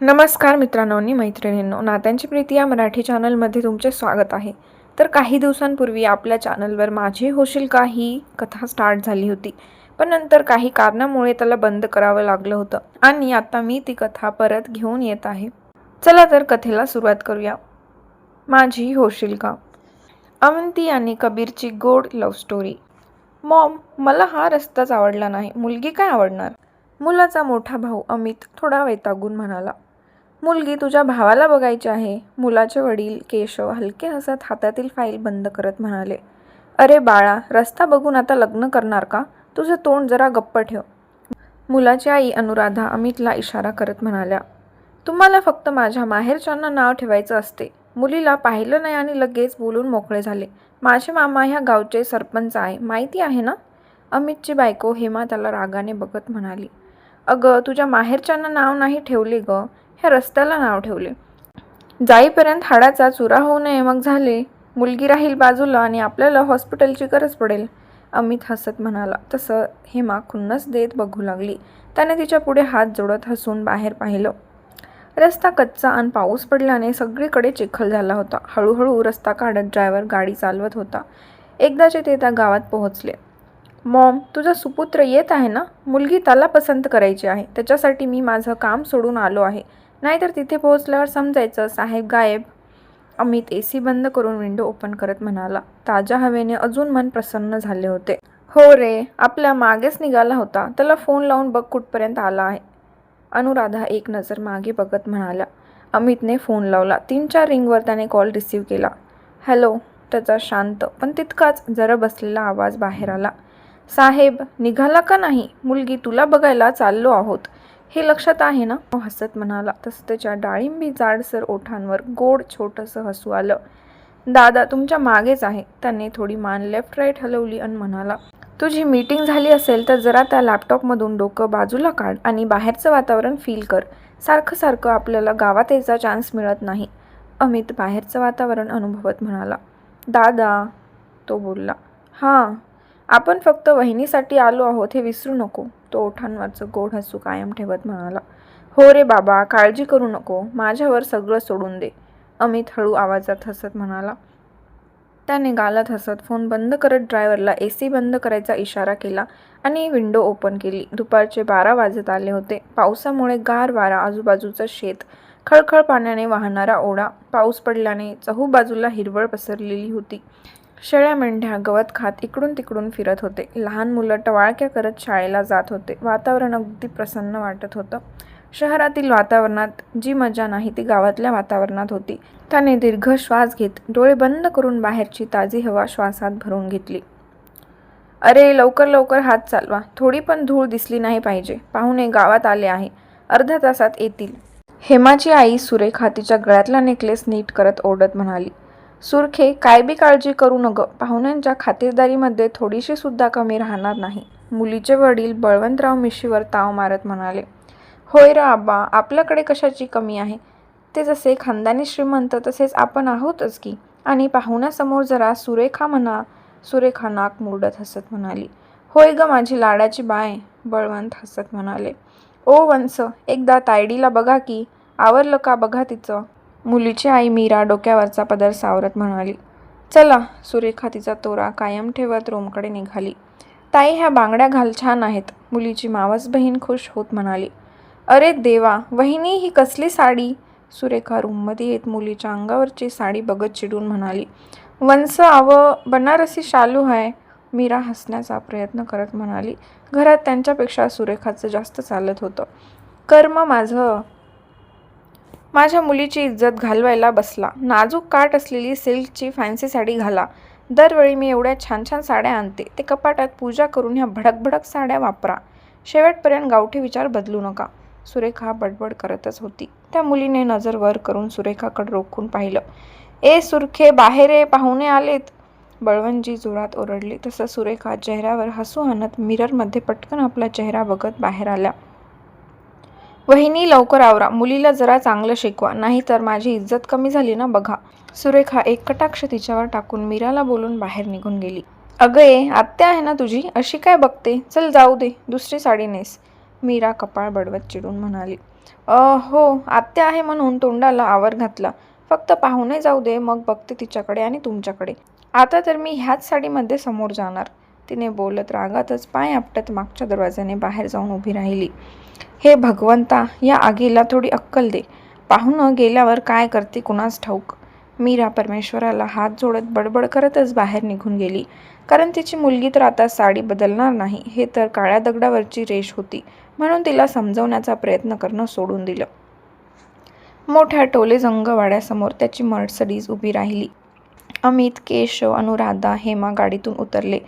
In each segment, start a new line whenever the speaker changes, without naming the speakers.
नमस्कार मित्रांनो आणि मैत्रिणींनो. नात्यांची प्रीती या मराठी चॅनलमध्ये तुमचे स्वागत आहे. तर काही दिवसांपूर्वी आपल्या चॅनलवर माझी होशील का ही कथा स्टार्ट झाली होती. पण नंतर काही कारणामुळे त्याला बंद करावं लागलं होतं. आणि आता मी ती कथा परत घेऊन येत आहे. चला तर कथेला सुरुवात करूया. माझी होशील का? अवंती आणि कबीरची गोड लव्ह स्टोरी मॉम मला हा रस्ताच आवडला नाही. मुलगी काय आवडणार? मुलाचा मोठा भाऊ अमित थोडा वैतागून म्हणाला. मुलगी तुझ्या भावाला बघायची आहे. मुलाचे वडील केशव हलके हसत हातातील फाईल बंद करत म्हणाले अरे बाळा रस्ता बघून आता लग्न करणार का? तुझं तोंड जरा गप्प ठेव. मुलाची आई अनुराधा अमितला इशारा करत म्हणाल्या तुम्हाला फक्त माझ्या माहेरच्यांना नाव ठेवायचं असते. मुलीला पाहिलं नाही आणि लगेच बोलून मोकळे झाले. माझे मामा ह्या गावचे सरपंच आहे. माहिती आहे ना? अमितची बायको हेमा त्याला रागाने बघत म्हणाली अगं तुझ्या माहेरच्यांना नाव नाही ठेवले गं. ह्या रस्त्याला नाव ठेवले. जाईपर्यंत हाडाचा चुरा होऊ नये मग झाले. मुलगी राहील बाजूला आणि आपल्याला हॉस्पिटलची गरज पडेल. अमित हसत म्हणाला. तसं हेमा खुन्नस देत बघू लागली. त्याने तिच्या पुढे हात जोडत हसून बाहेर पाहिलं. रस्ता कच्चा आणि पाऊस पडल्याने सगळीकडे चिखल झाला होता. हळूहळू रस्ता काढत ड्रायव्हर गाडी चालवत होता. एकदाचे ते त्या गावात पोहोचले. मॉम तुझा सुपुत्र येत आहे ना? मुलगी त्याला पसंत करायची आहे. त्याच्यासाठी मी माझं काम सोडून आलो आहे. नाहीतर तिथे पोहोचल्यावर समजायचं साहेब गायब. अमित ए सी बंद करून विंडो ओपन करत म्हणाला. ताज्या हवेने अजून मन प्रसन्न झाले होते. हो रे आपल्या मागेच निघाला होता. त्याला फोन लावून बघ कुठपर्यंत आला आहे. अनुराधा एक नजर मागे बघत म्हणाल्या अमितने फोन लावला. तीन चार रिंगवर त्याने कॉल रिसीव केला. हॅलो त्याचा शांत पण तितकाच जरा बसलेला आवाज बाहेर आला. साहेब निघाला का नाही? मुलगी तुला बघायला चाललो आहोत. हे लक्षात आहे ना? तो हसत म्हणाला तसं त्याच्या डाळिंबी जाडसर ओठांवर गोड छोटंसं हसू आलं. दादा तुमच्या मागेच आहे. त्याने थोडी मान लेफ्ट राईट हलवली आणि म्हणाला तुझी मीटिंग झाली असेल तर जरा त्या लॅपटॉपमधून डोकं बाजूला काढ आणि बाहेरचं वातावरण फील कर. सारखं सारखं आपल्याला गावात यायचा चान्स मिळत नाही. अमित बाहेरचं वातावरण अनुभवत म्हणाला दादा तो बोलला हां आपण फक्त वहिनीसाठी आलो आहोत हे विसरू नको. तो ओठांवरचं गोड हसू कायम ठेवत म्हणाला. हो रे बाबा काळजी करू नको. माझ्यावर सगळं सोडून दे. अमित हळू आवाजात हसत म्हणाला. त्याने गालात हसत फोन बंद करत ड्रायव्हरला ए सी बंद करायचा इशारा केला आणि विंडो ओपन केली. दुपारचे बारा वाजत आले होते. पावसामुळे गार वारा आजूबाजूचं शेत खळखळ पाण्याने वाहणारा ओढा पाऊस पडल्याने चहूबाजूला हिरवळ पसरलेली होती. शेळ्या मेंढ्या गवत खात इकडून तिकडून फिरत होते. लहान मुलं टवाळक्या करत शाळेला जात होते. वातावरण अगदी प्रसन्न वाटत होतं. शहरातील वातावरणात जी मजा नाही ती गावातल्या वातावरणात होती. त्याने दीर्घ श्वास घेत डोळे बंद करून बाहेरची ताजी हवा श्वासात भरून घेतली. अरे लवकर लवकर हात चालवा. थोडी पण धूळ दिसली नाही पाहिजे. पाहुणे गावात आले आहे. अर्ध्या तासात येतील. हेमाची आई सुरेखा तिच्या गळ्यातला नेकलेस नीट करत ओढत म्हणाली. सुरखे काय बी काळजी करू नग पाहुण्यांच्या खातिरदारीमध्ये थोडीशी सुद्धा कमी राहणार नाही. मुलीचे वडील बळवंतराव मिशीवर ताव मारत म्हणाले होय र आबा आपल्याकडे कशाची कमी आहे? ते जसे खानदानी श्रीमंत तसेच आपण आहोतच की. आणि पाहुण्यासमोर जरा सुरेखा म्हणा सुरेखा नाक मुरडत हसत म्हणाली होय ग माझी लाडाची बाय बळवंत हसत म्हणाले ओ वंस एकदा तायडीला बघा की आवरलं का बघा तिचं? मुलीची आई मीरा डोक्यावरचा पदर सावरत म्हणाली चला सुरेखा तिचा तोरा कायम ठेवत रोमकडे निघाली. ताई ह्या बांगड्या घाल छान आहेत. मुलीची मावस बहीण खुश होत म्हणाली अरे देवा वहिनी ही कसली साडी? सुरेखा रूममध्ये येत मुलीच्या अंगावरची साडी बघत चिडून म्हणाली वंस आव बनारसी शालू आहे मीरा हसण्याचा प्रयत्न करत म्हणाली घरात त्यांच्यापेक्षा सुरेखाचं जास्त चालत होतं. कर्म माझं. माझ्या मुलीची इज्जत घालवायला बसला. नाजूक काट असलेली सिल्कची फॅन्सी साडी घाला. दरवेळी मी एवढ्या छान छान साड्या आणते. ते कपाटात पूजा करून ह्या भडक भडक साड्या वापरा. शेवटपर्यंत गावठी विचार बदलू नका. सुरेखा बडबड करतच होती. त्या मुलीने नजर वर करून सुरेखाकडे रोखून पाहिलं. ए सुरखे बाहेर ये पाहुणे आलेत. बळवंजी जोरात ओरडली. तसं सुरेखा चेहऱ्यावर हसू आणत मिररमध्ये पटकन आपला चेहरा बघत बाहेर आल्या. वहिनी लवकर आवरा. मुलीला जरा चांगलं शिकवा. नाही तर माझी इज्जत कमी झाली ना बघा. सुरेखा एक कटाक्ष तिच्यावर टाकून मीराला बोलून बाहेर निघून गेली. अगं ये आत्या आहे ना तुझी? अशी काय बघते? चल जाऊ दे. दुसरी साडी नेस. मीरा कपाळ बडवत चिडून म्हणाली. अ हो आत्या आहे म्हणून तोंडाला आवर घातला. फक्त पाहुणे जाऊ दे मग बघते तिच्याकडे आणि तुमच्याकडे. आता तर मी ह्याच साडीमध्ये समोर जाणार. तिने बोलत रागातच पाय आपटत मागच्या दरवाजाने बाहेर जाऊन उभी राहिली. हे भगवंता या आगीला थोडी अक्कल दे. पाहुणं गेल्यावर काय करते कुणास ठाऊक? मीरा परमेश्वराला हात जोडत बडबड करतच बाहेर निघून गेली. कारण तिची मुलगी तर आता साडी बदलणार नाही हे तर काळ्या दगडावरची रेष होती म्हणून तिला समजवण्याचा प्रयत्न करणं सोडून दिलं. मोठ्या टोले वाड्यासमोर त्याची मर्सडीज उभी राहिली. अमित केशव अनुराधा हेमा गाडीतून उतरले.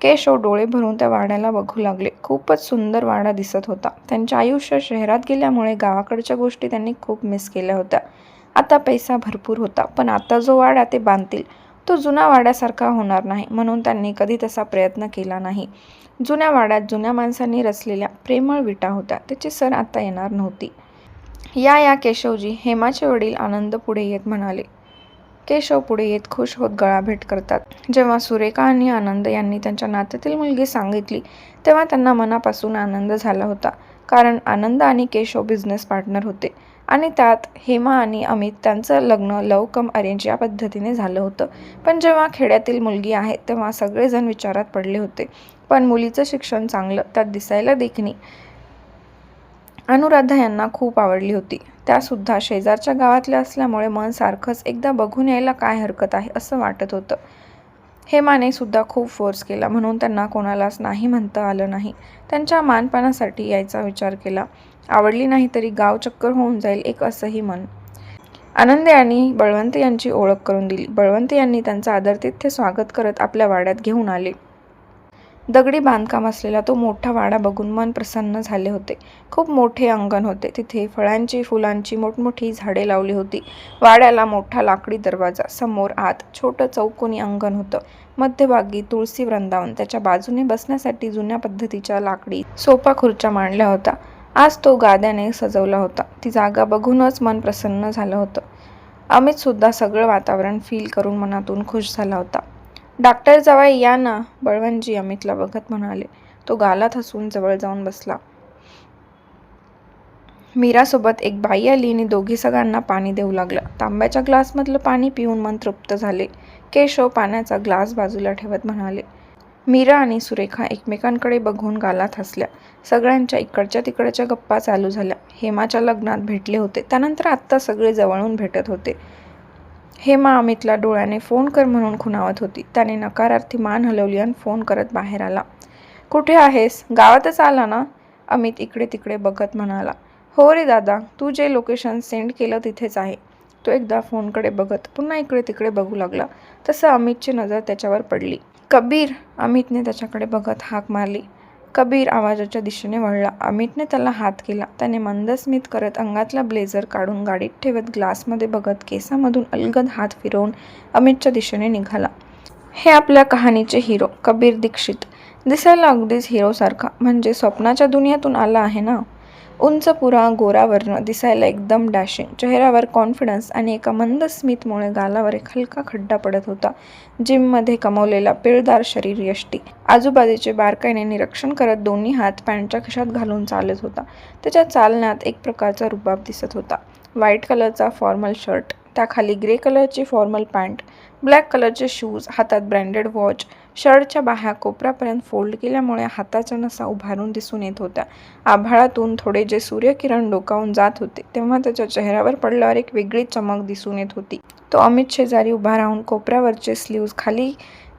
केशव डोळे भरून त्या वाड्याला बघू लागले. खूपच सुंदर वाडा दिसत होता. त्यांचे आयुष्य शहरात गेल्यामुळे गावाकडच्या गोष्टी त्यांनी खूप मिस केल्या होत्या. आता पैसा भरपूर होता पण आता जो वाडा ते बांधतील तो जुना वाड्यासारखा होणार नाही म्हणून त्यांनी कधी तसा प्रयत्न केला नाही. जुन्या वाड्यात जुन्या माणसांनी रचलेल्या प्रेमळ विटा होत्या त्याची सर आता येणार नव्हती. या या केशवजी हेमाचे वडील आनंद पुढे येत म्हणाले केशव पुढे येत खुश होत गळाभेट करतात. जेव्हा सुरेखा आणि आनंद यांनी त्यांच्या नात्यातील मुलगी सांगितली तेव्हा त्यांना मनापासून आनंद झाला होता. कारण आनंद आणि केशव बिझनेस पार्टनर होते आणि त्यात हेमा आणि अमित त्यांचं लग्न लव कम अरेंज या पद्धतीने झालं होतं. पण जेव्हा खेड्यातील मुलगी आहे तेव्हा सगळेजण विचारात पडले होते. पण मुलीचं शिक्षण चांगलं त्यात दिसायला देखणी. अनुराधा यांना खूप आवडली होती. त्यासुद्धा शेजारच्या गावातल्या असल्यामुळे मन सारखंच एकदा बघून यायला काय हरकत आहे असं वाटत होतं. हेमाने सुद्धा खूप फोर्स केला. म्हणून त्यांना कोणालाच नाही म्हणता आलं नाही. त्यांच्या मानपानासाठी यायचा विचार केला. आवडली नाही तरी गाव चक्कर होऊन जाईल एक असंही मन. आनंद यांनी बळवंत यांची ओळख करून दिली. बळवंत यांनी त्यांचं आदरतिथ्य स्वागत करत आपल्या वाड्यात घेऊन आले. दगडी बांधकाम असलेला तो मोठा वाडा बघून मन प्रसन्न झाले होते. खूप मोठे अंगण होते. तिथे फळांची फुलांची मोठमोठी झाडे लावली होती. वाड्याला मोठा लाकडी दरवाजा समोर आत छोटं चौकोनी अंगण होतं. मध्यभागी तुळशी वृंदावन त्याच्या बाजूने बसण्यासाठी जुन्या पद्धतीच्या लाकडी सोपा खुर्च्या मांडल्या होत्या. आज तो गाद्याने सजवला होता. ती जागा बघूनच मन प्रसन्न झालं होतं. अमितसुद्धा सगळं वातावरण फील करून मनातून खुश झाला होता. डॉक्टर जवळ या ना बळवंतजी अमितला बघत म्हणाले. तो गालात हसून जवळ जाऊन बसला. मीरासोबत एक बाई आली आणि दोघी सगळ्यांना पाणी देऊ लागला तांब्याच्या ग्लासमधलं पाणी पिऊन मन तृप्त झाले. केशव पाण्याचा ग्लास बाजूला ठेवत म्हणाले मीरा आणि सुरेखा एकमेकांकडे बघून गालात हसल्या. सगळ्यांच्या इकडच्या तिकडच्या गप्पा चालू झाल्या. हेमाच्या लग्नात भेटले होते. त्यानंतर आत्ता सगळे जवळून भेटत होते. हेमा अमितला डोळ्याने फोन कर म्हणून खुणावत होती. त्याने नकारार्थी मान हलवली आणि फोन करत बाहेर आला. कुठे आहेस? गावातच आला ना? अमित इकडे तिकडे बघत म्हणाला. हो रे दादा तू जे लोकेशन सेंड केलं तिथेच आहे. तो एकदा फोनकडे बघत पुन्हा इकडे तिकडे बघू लागला. तसं अमितची नजर त्याच्यावर पडली. कबीर अमितने त्याच्याकडे बघत हाक मारली. कबीर आवाजाच्या दिशेने वळला. अमितने त्याला हात केला. त्याने मंदस्मित करत अंगातला ब्लेझर काढून गाडीत ठेवत ग्लासमध्ये बघत केसामधून अलगद हात फिरवून अमितच्या दिशेने निघाला. हे आपल्या कहाणीचे हिरो कबीर दीक्षित. दिसायला अगदीच हिरोसारखा म्हणजे स्वप्नाच्या दुनियातून आला आहे ना? उंच पुरा गोरावर्ण दिसायला एकदम डॅशिंग. चेहऱ्यावर कॉन्फिडन्स आणि एका मंद स्मितमुळे गालावर एक हलका खड्डा पडत होता जिममध्ये कमवलेला पिळदार शरीर यष्टी. आजूबाजूचे बारकाईने निरीक्षण करत दोन्ही हात पॅन्टच्या खिशात घालून चालत होता. त्याच्या चालण्यात एक प्रकारचा रुबाब दिसत होता. व्हाईट कलरचा फॉर्मल शर्ट त्याखाली ग्रे कलरची फॉर्मल पॅन्ट ब्लॅक कलरचे शूज हातात ब्रँडेड वॉच शर्टच्या बाह्या कोपऱ्यापर्यंत फोल्ड केल्यामुळे हाताचा नसा उभारून दिसून येत होता. आभाळातून थोडे जे सूर्यकिरण डोकावून जात होते तेव्हा त्याच्या चेहऱ्यावर पडल्यावर एक वेगळी चमक दिसून येत होती. तो अमित शेजारी उभा राहून कोपऱ्यावरचे स्लीव्ज खाली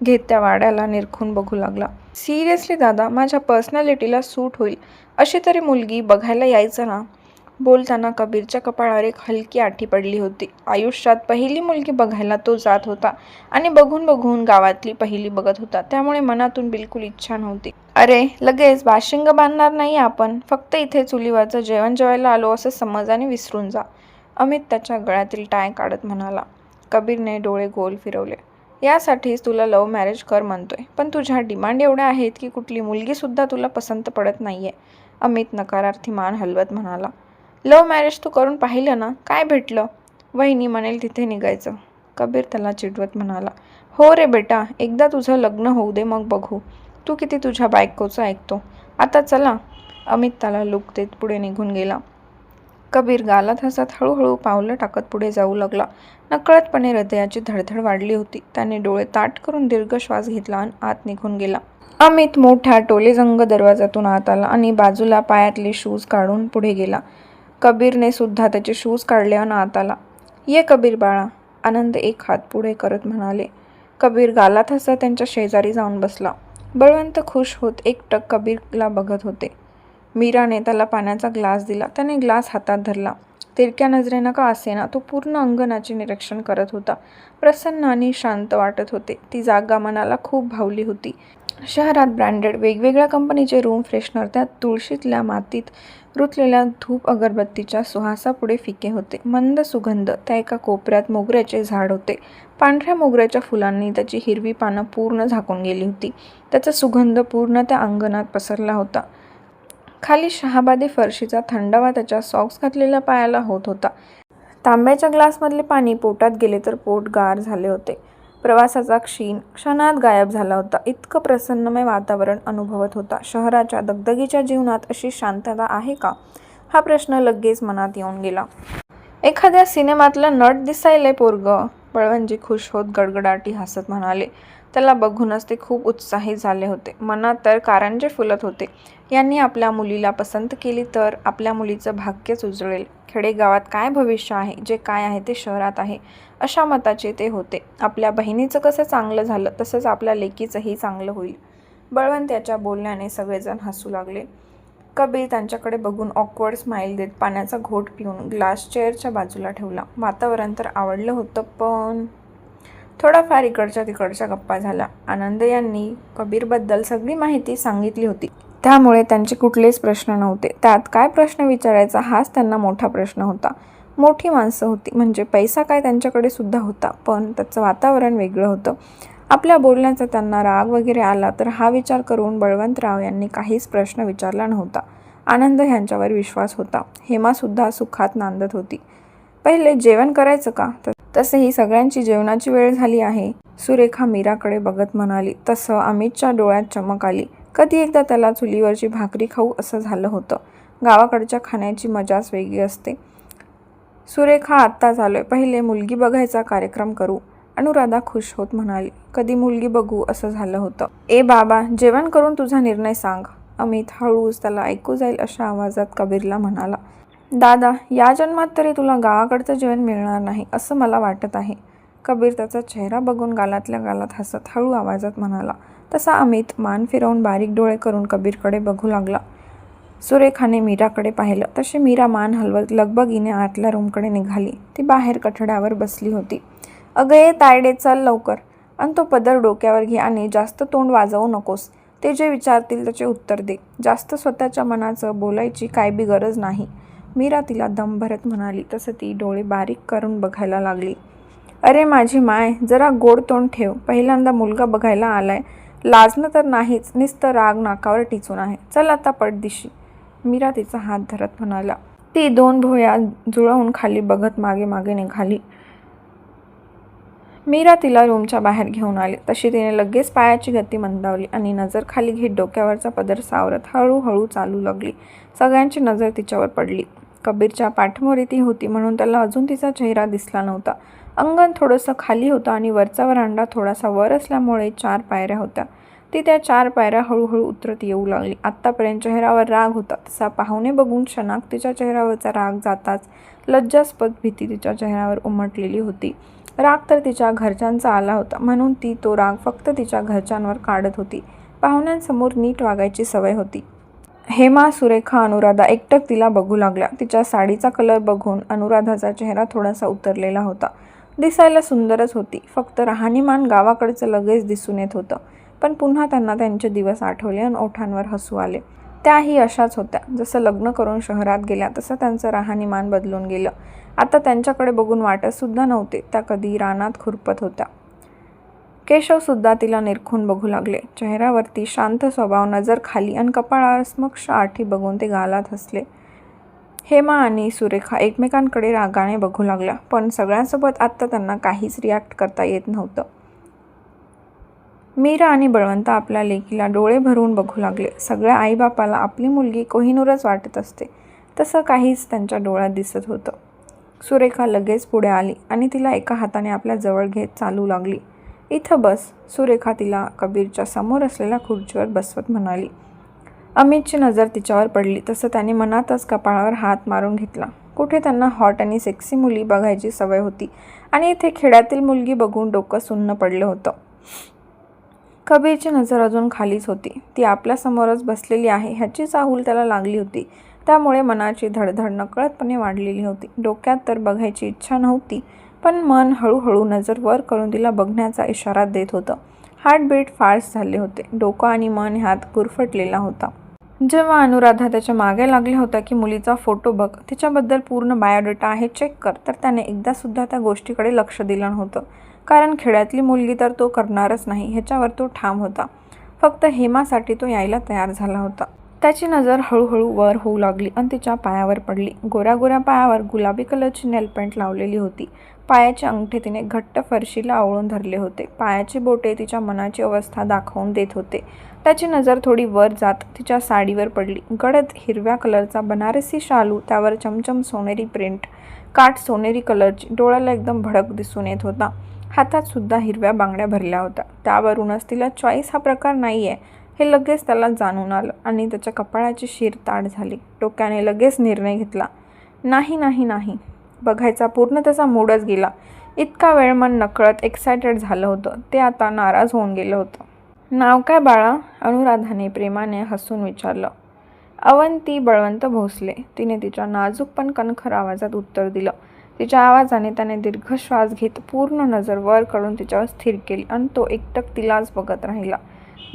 घेत त्या वाड्याला निरखून बघू लागला. सिरियसली दादा माझ्या पर्सनॅलिटीला सूट होईल. अशी तरी मुलगी बघायला यायचं ना? बोलताना कबीरच्या कपाळावर एक हलकी आठी पडली होती. आयुष्यात पहिली मुलगी बघायला तो जात होता आणि बघून बघून गावातली पहिली बघत होता. त्यामुळे मनातून बिलकुल इच्छा नव्हती. अरे लगेच बाशिंग बांधणार नाही आपण. फक्त इथे चुलीवरचं जेवण जेवायला आलो असं समजाने विसरून जा. अमित त्याच्या गळ्यातील टाय काढत म्हणाला. कबीरने डोळे गोल फिरवले. यासाठीच तुला लव्ह मॅरेज कर म्हणतोय. पण तुझ्या डिमांड एवढ्या आहेत की कुठली मुलगीसुद्धा तुला पसंत पडत नाही आहे अमित नकारार्थी मान हलवत म्हणाला. लव मॅरेज तू करून पाहिलं ना? काय भेटलं? वहिनी म्हणेल तिथे निघायचं. कबीर त्याला चिडवत म्हणाला हो रे बेटा एकदा तुझं लग्न होऊ दे मग बघू. तू किती तुझ्या बायकोचं ऐकतो. आता चला. अमित त्याला लुक देत पुढे निघून गेला. कबीर गालात हसत हळूहळू पावलं टाकत पुढे जाऊ लागला. नकळतपणे हृदयाची धडधड वाढली होती. त्याने डोळे ताट करून दीर्घ श्वास घेतला आणि आत निघून गेला. अमित मोठ्या टोलेजंग दरवाजातून आत आला आणि बाजूला पायातले शूज काढून पुढे गेला. कबीरने सुद्धा त्याचे शूज काढले आणि आत आला. ये कबीर बाळा आनंद एक हात पुढे करत म्हणाले. कबीर गालात हसा त्यांच्या शेजारी जाऊन बसला. बळवंत खुश होत एकटक कबीरला बघत होते. मीराने त्याला पाण्याचा ग्लास दिला. त्याने ग्लास हातात धरला. तिरक्या नजरेनं का असेना? तो पूर्ण अंगणाचे निरीक्षण करत होता. प्रसन्न आणि शांत वाटत होते. ती जागा मनाला खूप भावली होती. शहरात ब्रँडेड वेगवेगळ्या कंपनीचे रूम फ्रेशनर त्या तुळशीतल्या मातीत रुतलेल्या धूप अगरबत्तीच्या सुहासापुढे फिके होते. मंद सुगंध त्या एका कोपऱ्यात मोगऱ्याचे झाड होते. पांढऱ्या मोगऱ्याच्या फुलांनी त्याची हिरवी पानं पूर्ण झाकून गेली होती. त्याचा सुगंध पूर्ण त्या अंगणात पसरला होता. खाली शहाबादी फरशीचा थंडावा त्याच्या सॉक्स घातलेल्या पायाला होत होता. तांब्याच्या ग्लासमधले पाणी पोटात गेले तर पोट गार झाले होते. प्रवासाचा क्षीण क्षणात गायब झाला होता. इतकं प्रसन्नमय वातावरण अनुभवत होता. शहराच्या दगदगीच्या जीवनात अशी शांतता आहे का? हा प्रश्न लगेच मनात येऊन गेला. एखाद्या सिनेमातलं नट दिसायलंय पोरग बळवंजी खुश होत गडगडाटी हसत म्हणाले त्याला बघूनच ते खूप उत्साही झाले होते. मनात तर कारंजे फुलत होते. यांनी आपल्या मुलीला पसंत केली तर आपल्या मुलीचं भाग्यच उजळेल खेडेगावात काय भविष्य आहे? जे काय आहे ते शहरात आहे. अशा मताचे ते होते. आपल्या बहिणीचं कसं चांगलं झालं तसंच आपल्या लेकीचंही चांगलं होईल. बळवंत याच्या बोलण्याने सगळेजण हसू लागले. कबीर त्यांच्याकडे बघून ऑकवर्ड स्माईल देत पाण्याचा घोट पिऊन ग्लास चेअरच्या बाजूला ठेवला. वातावरण तर आवडलं होतं पण थोडाफार इकडच्या तिकडच्या गप्पा झाल्या. आनंद यांनी कबीरबद्दल सगळी माहिती सांगितली होती. त्यामुळे त्यांचे कुठलेच प्रश्न नव्हते. त्यात काय प्रश्न विचारायचा हाच त्यांना मोठा प्रश्न होता. मोठी माणसं होती. म्हणजे पैसा काय त्यांच्याकडे सुद्धा होता. पण त्याचं वातावरण वेगळं होतं. आपल्या बोलण्याचा त्यांना राग वगैरे आला तर हा विचार करून बळवंतराव यांनी काहीच प्रश्न विचारला नव्हता. आनंद ह्यांच्यावर विश्वास होता. हेमासुद्धा सुखात नांदत होती. पहिले जेवण करायचं का? तसे ही सगळ्यांची जेवणाची वेळ झाली आहे. सुरेखा मीराकडे बघत म्हणाली तसं अमितच्या डोळ्यात चमक आली. कधी एकदा त्याला चुलीवरची भाकरी खाऊ असं झालं होतं. गावाकडच्या खाण्याची मजाच वेगळी असते. सुरेखा आत्ता झालोय. पहिले मुलगी बघायचा कार्यक्रम करू. अनुराधा खुश होत म्हणाली कधी मुलगी बघू असं झालं होतं. ए बाबा जेवण करून तुझा निर्णय सांग. अमित हळूच त्याला ऐकू जाईल अशा आवाजात कबीरला म्हणाला दादा या जन्मात तरी तुला गावाकडचं जेवण मिळणार नाही असं मला वाटत आहे. कबीर त्याचा चेहरा बघून गालातल्या गालात हसत हळू आवाजात म्हणाला. तसा अमित मान फिरवून बारीक डोळे करून कबीरकडे बघू लागला. सुरेखाने मीराकडे पाहिलं. तशी मीरा मान हलवत लगबगीने आतल्या रूमकडे निघाली. ती बाहेर कठड्यावर बसली होती. अगं ये तायडे चल लवकर. आणि तो पदर डोक्यावर घे आणि जास्त तोंड वाजवू नकोस. ते जे विचारतील त्याचे उत्तर दे. जास्त स्वतःच्या मनाचं बोलायची काय बी गरज नाही. मीरा तिला दम भरत म्हणाली तसं ती डोळे बारीक करून बघायला लागली. अरे माझी माय जरा गोड तोंड ठेव. पहिल्यांदा मुलगा बघायला आलाय. लाजणं तर नाहीच नुसतं राग नाकावर टिचून आहे. चल आता पडदिशी मीरा तिचा हात धरत म्हणाला. ती दोन भोया जुळवून खाली बघत मागे मागे निघाली. मीरा तिला रूमच्या बाहेर घेऊन आली. तशी तिने लगेच पायाची गती मंदावली आणि नजर खाली घेत डोक्यावरचा पदर सावरत हळूहळू चालू लागली. सगळ्यांची नजर तिच्यावर पडली. कबीरच्या पाठमोरी ती होती म्हणून त्याला अजून तिचा चेहरा दिसला नव्हता. अंगण थोडंसं खाली होतं आणि वरचा वरांडा थोडासा वर असल्यामुळे चार पायऱ्या होत्या. ती त्या चार पायऱ्या हळूहळू उतरत येऊ लागली. आत्तापर्यंत चेहऱ्यावर राग होता. तसा पाहुणे बघून क्षणाक तिच्या चेहऱ्यावरचा राग जाताच लज्जास्पद भीती तिच्या चेहऱ्यावर उमटलेली होती. राग तर तिच्या घरच्यांचा आला होता. म्हणून ती तो राग फक्त तिच्या घरच्यांवर काढत होती. पाहुण्यांसमोर नीट वागायची सवय होती. हेमा सुरेखा अनुराधा एकटक तिला बघू लागल्या. तिच्या साडीचा कलर बघून अनुराधाचा चेहरा थोडासा उतरलेला होता. दिसायला सुंदरच होती. फक्त राहणीमान गावाकडचं लगेच दिसून येत होतं. पण पुन्हा त्यांना त्यांचे दिवस आठवले आणि ओठांवर हसू आले. त्याही अशाच होत्या. जसं लग्न करून शहरात गेल्या तसं त्यांचं राहणीमान बदलून गेलं. आता त्यांच्याकडे बघून वाटतसुद्धा नव्हते. त्या कधी रानात खुरपत होत्या. केशवसुद्धा तिला निरखून बघू लागले. चेहऱ्यावरती शांत स्वभाव नजर खाली आणि कपाळास्मक्ष आठी बघून ते गालात हसले. हेमा आणि सुरेखा एकमेकांकडे रागाने बघू लागल्या पण सगळ्यांसोबत आत्ता त्यांना काहीच रिॲक्ट करता येत नव्हतं. मीरा आणि बळवंत आपल्या लेकीला डोळे भरून बघू लागले. सगळ्या आईबापाला आपली मुलगी कोहिनूरच वाटत असते. तसं काहीच त्यांच्या डोळ्यात दिसत होतं. सुरेखा लगेच पुढे आली आणि तिला एका हाताने आपल्या जवळ घेत चालू लागली. इथं बस. सुरेखा तिला कबीरच्या समोर असलेल्या खुर्चीवर बसवत म्हणाली. अमितची नजर तिच्यावर पडली तसं त्याने मनातच कपाळावर हात मारून घेतला. कुठे त्यांना हॉट आणि सेक्सी मुली बघायची सवय होती आणि इथे खेड्यातील मुलगी बघून डोकं सुन्न पडलं होतं. कबीरची नजर अजून खालीच होती. ती आपल्यासमोरच बसलेली आहे ह्याची चाहूल त्याला लागली होती. त्यामुळे मनाची धडधड नकळतपणे वाढलेली होती. डोक्यात तर बघायची इच्छा नव्हती पण मन हळूहळू नजर वर करून तिला बघण्याचा इशारा देत होतं. हार्टबीट फास्ट झाले होते. डोकं आणि मन ह्यात गुरफटलेला होता. जेव्हा अनुराधा त्याच्यामागे लागल्या होत्या की मुलीचा फोटो बघ तिच्याबद्दल पूर्ण बायोडेटा आहे चेक कर तर त्याने एकदासुद्धा त्या गोष्टीकडे लक्ष दिलं नव्हतं. कारण खेड्यातली मुलगी तर तो करणारच नाही ह्याच्यावर तो ठाम होता. फक्त हेमासाठी तो यायला तयार झाला होता. त्याची नजर हळूहळू वर होऊ लागली आणि तिच्या पायावर पडली. गोऱ्या गोऱ्या पायावर गुलाबी कलरची नेलपेंट लावलेली होती. पायाचे अंगठे तिने घट्ट फरशीला आवळून धरले होते. पायाची बोटे तिच्या मनाची अवस्था दाखवून देत होते. त्याची नजर थोडी वर जात तिच्या साडीवर पडली. गडद हिरव्या कलरचा बनारसी शालू त्यावर चमचम सोनेरी प्रिंट काठ सोनेरी कलरची डोळ्याला एकदम भडक दिसून येत होता. हातात सुद्धा हिरव्या बांगड्या भरल्या होत्या. त्यावरूनच तिला चॉईस हा प्रकार नाही आहे हे लगेच त्याला जाणून आलं आणि त्याच्या कपाळाची शिर ताड झाली. डोक्याने लगेच निर्णय घेतला. नाही नाही नाही. बघायचा पूर्ण त्याचा मूडच गेला. इतका वेळ मन नकळत एक्सायटेड झालं होतं. ते आता नाराज होऊन गेलं होतं. नाव काय बाळा? अनुराधाने प्रेमाने हसून विचारलं. अवंती बळवंत भोसले. तिने तिच्या नाजूक पण कणखर आवाजात उत्तर दिलं. तिच्या आवाजाने त्याने दीर्घ श्वास घेत पूर्ण नजर वर काढून तिच्यावर स्थिर केली आणि तो एकटक तिलाच बघत राहिला.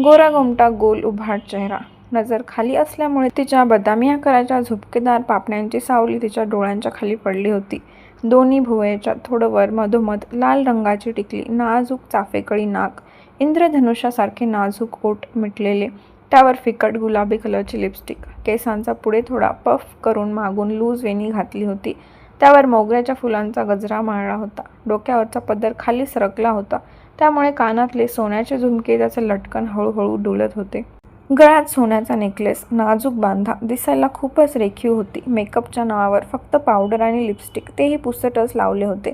गोरा गोमटा गोल उभाट चेहरा. नजर खाली असल्यामुळे तिच्या बदामी आकाराच्या झुपकेदार पापण्यांची सावली तिच्या डोळ्यांच्या खाली पडली होती. दोन्ही भुवयाच्या थोडं वर मधोमध लाल रंगाची टिकली नाजूक चाफेकळी नाक इंद्रधनुष्यासारखे नाजूक ओट मिटलेले. त्यावर फिकट गुलाबी कलरची लिपस्टिक केसांचा पुढे थोडा पफ करून मागून लूज वेणी घातली होती. त्यावर मोगऱ्याच्या फुलांचा गजरा माळला होता. डोक्यावरचा पदर खाली सरकला होता. त्यामुळे कानातले सोन्याचे झुमके त्याचे लटकन हळूहळू डुलत होते. गळ्यात सोन्याचा नेकलेस नाजूक बांधा दिसायला खूपच रेखीव होती. मेकअपच्या नावावर फक्त पावडर आणि लिपस्टिक तेही पुसटच लावले होते.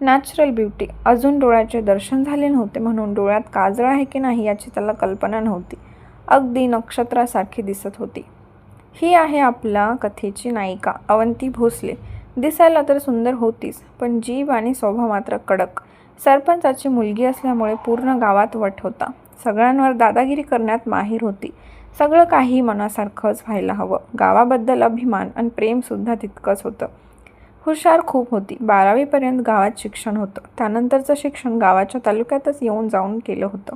नॅचरल ब्युटी अजून डोळ्याचे दर्शन झाले नव्हते म्हणून डोळ्यात काजळ आहे की नाही याची त्याला कल्पना नव्हती. अगदी नक्षत्रासारखी दिसत होती. ही आहे आपल्या कथेची नायिका अवंती भोसले. दिसायला तर सुंदर होतीच पण जीव आणि स्वभाव मात्र कडक. सरपंचाची मुलगी असल्यामुळे पूर्ण गावात वट होता. सगळ्यांवर दादागिरी करण्यात माहीर होती. सगळं काही मनासारखंच व्हायला हवं. गावाबद्दल अभिमान आणि प्रेमसुद्धा तितकंच होतं. हुशार खूप होती. बारावीपर्यंत गावात शिक्षण होतं. त्यानंतरचं शिक्षण गावाच्या तालुक्यातच येऊन जाऊन केलं होतं.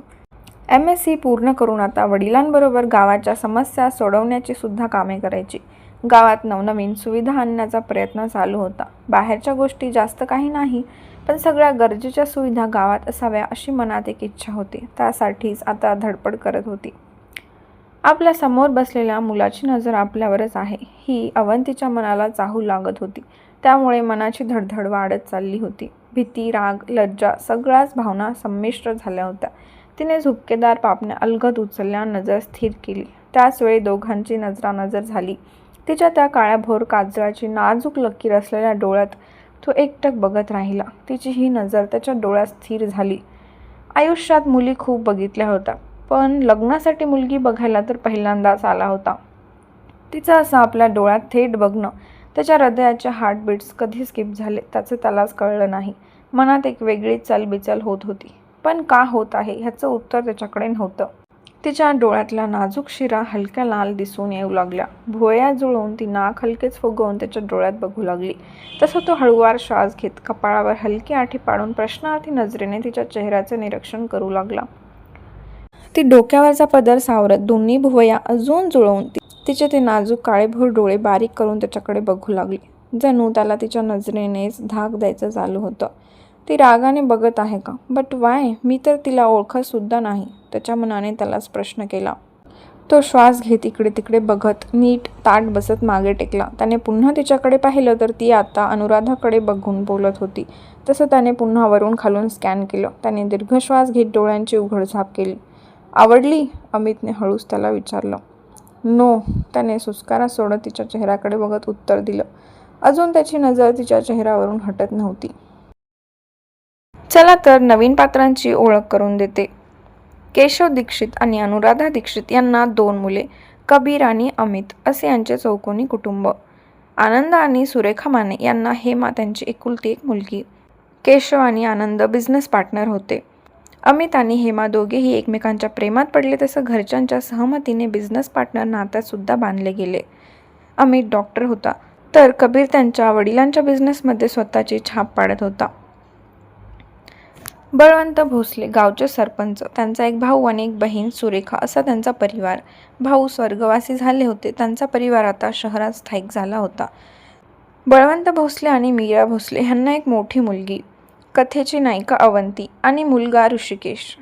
एम एस सी पूर्ण करून आता वडिलांबरोबर गावाच्या समस्या सोडवण्याची सुद्धा कामे करायची. गावात नवनवीन सुविधा आणण्याचा प्रयत्न चालू होता. बाहेरच्या गोष्टी जास्त काही नाही पण सगळ्या गरजेच्या सुविधा गावात असाव्या अशी मनात एक इच्छा होती. त्यासाठीच आता धडपड करत होती. आपल्यासमोर बसलेल्या मुलाची नजर आपल्यावरच आहे. ही अवंतीच्या मनाला चाहू लागत होती. त्यामुळे मनाची धडधड वाढत चालली होती. भीती राग लज्जा सगळ्याच भावना संमिश्र झाल्या होत्या. तिने झुपकेदार पापण्या अलगद उचलल्या नजर स्थिर केली. त्याच वेळी दोघांची नजरानजर झाली. तिच्या त्या काळ्याभोर काजळाची नाजूक लकीर असलेल्या डोळ्यात तो एकटक बघत राहिला. तिची ही नजर त्याच्या डोळ्यात स्थिर झाली. आयुष्यात मुली खूप बघितल्या होत्या पण लग्नासाठी मुलगी बघायला तर पहिल्यांदाच आला होता. तिचा असं आपल्या डोळ्यात थेट बघणं त्याच्या हृदयाचे हार्टबीट्स कधी स्किप झाले त्याचं त्यालाच कळलं नाही. मनात एक वेगळी चलबिचल होत होती. पण का होत आहे ह्याचं उत्तर त्याच्याकडे नव्हतं. तिच्या डोळ्यातला नाजूक शिरा हलक्या लाल दिसून येऊ लागल्या भुवया जुळवून ती नाक हलकेच फुगवून त्याच्या डोळ्यात बघू लागली. तसं तो हळुवार श्वास घेत कपाळावर हलकी आठी पाडून प्रश्नार्थी नजरेने तिच्या चेहऱ्याचे निरीक्षण करू लागला. ती डोक्यावरचा पदर सावरत दोन्ही भुवया अजून जुळवून ती तिचे ते नाजूक काळेभोर डोळे बारीक करून त्याच्याकडे बघू लागली. जणू त्याला तिच्या नजरेनेच धाक द्यायचं चालू होतं. ती रागाने बघत आहे का? बट वाय मी तर तिला ओळखतसुद्धा नाही. त्याच्या मनाने त्यालाच प्रश्न केला. तो श्वास घेत इकडे तिकडे बघत नीट ताट बसत मागे टेकला. त्याने पुन्हा तिच्याकडे पाहिलं तर ती आता अनुराधाकडे बघून बोलत होती. तसं त्याने पुन्हा वरून खालून स्कॅन केलं. त्याने दीर्घ श्वास घेत डोळ्यांची उघडझाप केली. आवडली? अमितने हळूच त्याला विचारलं. नो त्याने सुस्कारा सोडत तिच्या चेहऱ्याकडे बघत उत्तर दिलं. अजून त्याची नजर तिच्या चेहऱ्यावरून हटत नव्हती. चला तर नवीन पात्रांची ओळख करून देते. केशव दीक्षित आणि अनुराधा दीक्षित यांना दोन मुले कबीर आणि अमित असे यांचे चौकोनी कुटुंब. आनंद आणि सुरेखा माने यांना हेमा त्यांची एकुलती एक मुलगी. केशव आणि आनंद बिझनेस पार्टनर होते. अमित आणि हेमा दोघेही एकमेकांच्या प्रेमात पडले तसं घरच्यांच्या सहमतीने बिझनेस पार्टनर नात्यातसुद्धा बांधले गेले. अमित डॉक्टर होता तर कबीर त्यांच्या वडिलांच्या बिझनेसमध्ये स्वतःची छाप पाडत होता. बळवंत भोसले गावचे सरपंच त्यांचा एक भाऊ आणि एक बहीण सुरेखा असा त्यांचा परिवार. भाऊ स्वर्गवासी झाले होते त्यांचा परिवार आता शहरात स्थायिक झाला होता. बळवंत भोसले आणि मीरा भोसले ह्यांना एक मोठी मुलगी कथेची नायिका अवंती आणि मुलगा ऋषिकेश.